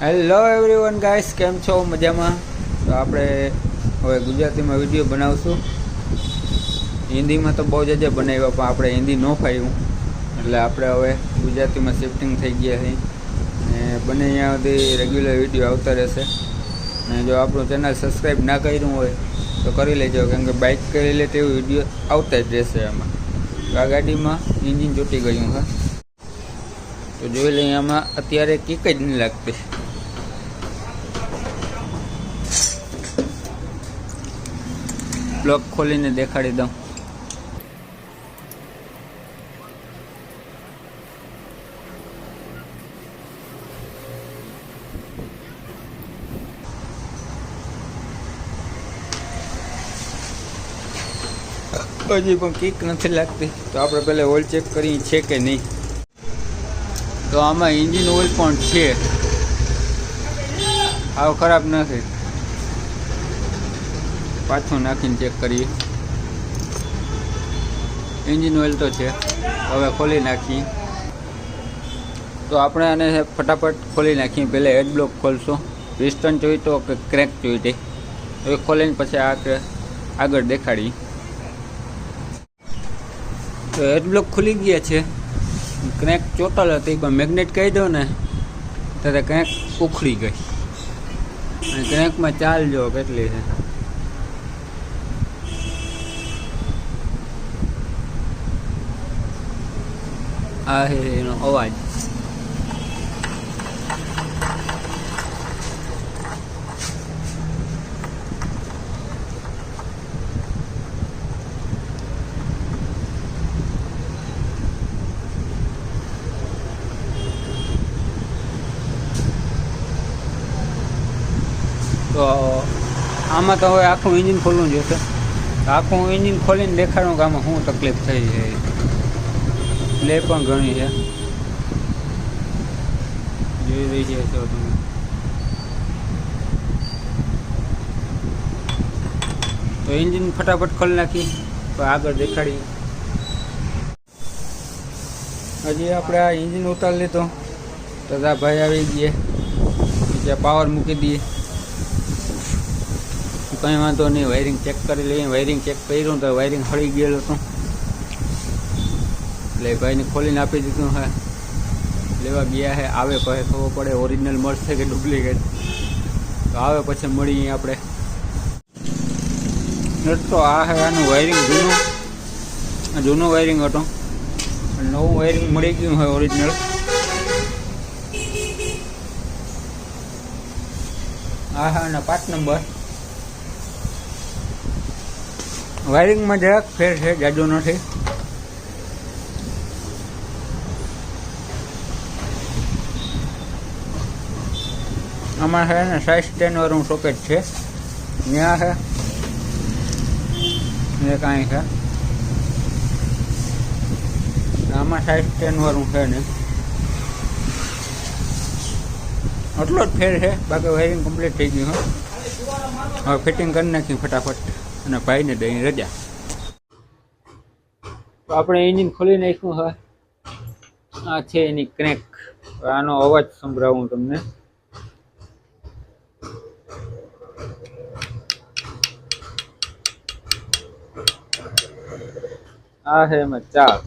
Hello everyone guys કેમ છો? મજામાં? તો આપણે હવે ગુજરાતીમાં વીડિયો બનાવશું. હિન્દીમાં તો બહુ જ બનાવ્યા, પણ આપણે હિન્દી ન ફાવ્યું એટલે આપણે હવે ગુજરાતીમાં શિફ્ટિંગ થઈ ગયા છીએ. ને બને અહીંયા સુધી રેગ્યુલર વીડિયો આવતા રહેશે. ને જો આપણું ચેનલ સબસ્ક્રાઈબ ના કર્યું હોય, તો કરી લેજો, કેમ કે બાઇક કરી લે તેવું વીડિયો આવતા જ રહેશે એમાં આ ગાડીમાં એન્જિન તૂટી ગયું, હા. તો જોઈ લઈએ આમાં અત્યારે કિક જ નહીં લાગતી. બ્લોક ખોલીને દેખાડી દઉં. હજી પણ કિક નથી લાગતી. તો આપણે પહેલાં ઓઇલ ચેક કરીએ, છે કે નહીં? તો આમાં ઇન્જિન ઓઇલ પણ છે. આવો ખરાબ નથી. પાછું નાખીને ચેક કરીએ. એન્જિન ઓઇલ તો છે, હવે ખોલી નાખીએ. તો આપણે આને ફટાફટ ખોલી નાખીએ, પહેલાં હેડ બ્લોક ખોલશું. પિસ્ટન જોઈતો કે ક્રેક જોઈતી? એ ખોલીને પછી આ આગળ દેખાડી તો હેડ બ્લોક ખુલી ગયા છે. ક્રેક ચોટલ હતી, પણ મેગ્નેટ કહી દો ને ત્યારે ક્રેક ઉખડી ગઈ. અને ક્રેકમાં ચાલ જો કેટલી છે. આ છે એનો અવાજ તો આમાં તો હવે આખું એન્જિન ખોલવું જોશે આખું એન્જિન ખોલીને દેખાડું કે આમાં શું તકલીફ થઈ છે. લે પણ ઘણી છે. જોઈ રહી છે તો તમે. તો એન્જિન ફટાફટ ખોલી નાખી, તો આગળ દેખાડી હજી આપણે આ એન્જિન ઉતારી લીધો. તથા ભાઈ આવી ગયે. ત્યાં પાવર મૂકી દઈએ. કંઈ વાંધો નહીં વાયરિંગ ચેક કરી લઈએ. વાયરિંગ ચેક કર્યું તો વાયરિંગ હળી ગયેલું હતું. એટલે ભાઈને ખોલીને આપી દીધું હે. લેવા ગયા હે, આવે પછી ખબર પડે ઓરિજિનલ મળશે કે ડુપ્લિકેટ તો આવે પછી મળીએ આપણે. તો આ હે, આનું વાયરિંગ જૂનું. જૂનું વાયરિંગ હતું. નવું વાયરિંગ મળી ગયું હોય ઓરિજિનલ હા હા અને પાંચ નંબર વાયરિંગમાં જરાક ફેર છે, જાજો નથી. આમાં છે ને સાઈઝ ટેનવાળું સોકેટ છે. ત્યાં છે. એ કાંઈ છે. આમાં સાઈઝ ટેનવાળું છે ને. આટલો જ ફેર છે. બાકી વાયરિંગ કમ્પ્લીટ થઈ ગયું, હો. હવે ફિટિંગ કરી નાખી ફટાફટ. અને ભાઈને દઈ રજા. તો આપણે એન્જિન ખોલી નાખ્યું હવે આ છે એની ક્રેક આનો અવાજ સંભળાવું તમને. આ હે એમાં ચાર.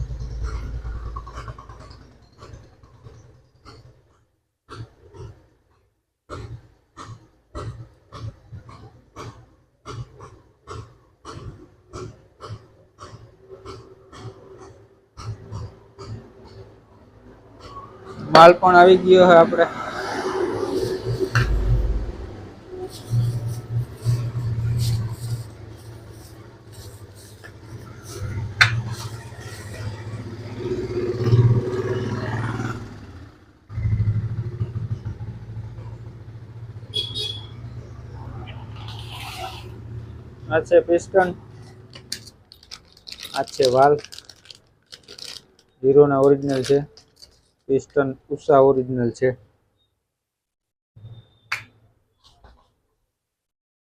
માલ પણ આવી ગયો છે આપણે. આ છે પિસ્ટન. આ છે વાલ. હીરોના ઓરિજિનલ છે. પિસ્ટન ઉષા ઓરિજિનલ છે.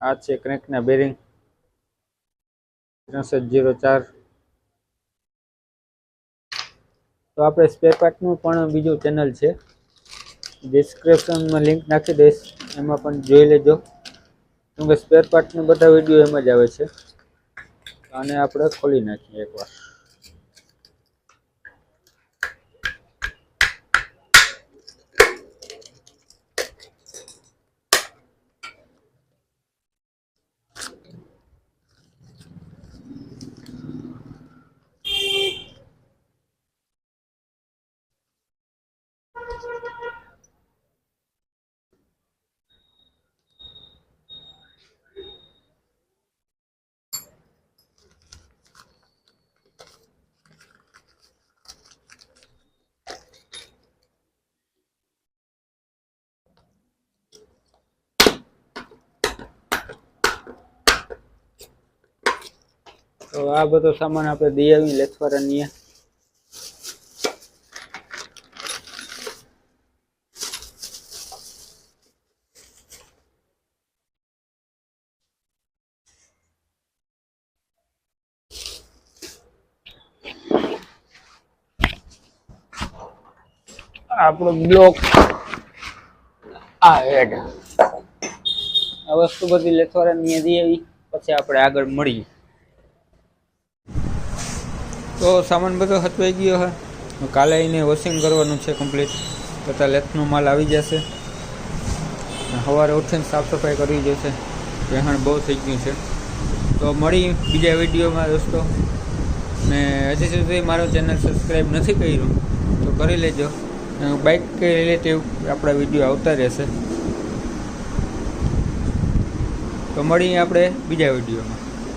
આ છે ક્રેકના બેરિંગ. ત્રણસઠ જીરો ચાર. તો આપણે સ્પેરપાર્ટનું પણ બીજું ચેનલ છે. ડિસ્ક્રિપ્શનમાં લિંક નાખી દઈશ. એમાં પણ જોઈ લેજો. કેમ કે સ્પેર પાર્ટના બધા વીડિયો એમ જ આવે છે. આને આપણે ખોલી નાખીએ એકવાર. તો આ બધો સામાન આપણે દઈ આવી લેથવારાની આપણો બ્લોક આ હેડ આ વસ્તુ બધી લેથવારાની દઈ આવી પછી આપણે આગળ મળીએ. તો સામાન બધો હતવાઈ ગયો હે. કાલે એને વોશિંગ કરવાનું છે કમ્પ્લીટ તથા લેથનો માલ આવી જશે. સવારે ઉઠીને સાફ સફાઈ કરવી જશે. પહેણ બહુ થઈ ગયું છે. તો મળી બીજા વિડીયોમાં દોસ્તો. ને હજી સુધી મારો ચેનલ સબસ્ક્રાઈબ નથી કર્યું, તો કરી લેજો. બાઇક રિલેટિવ આપણા વીડિયો આવતા રહેશે. તો મળીએ આપણે બીજા વિડીયોમાં.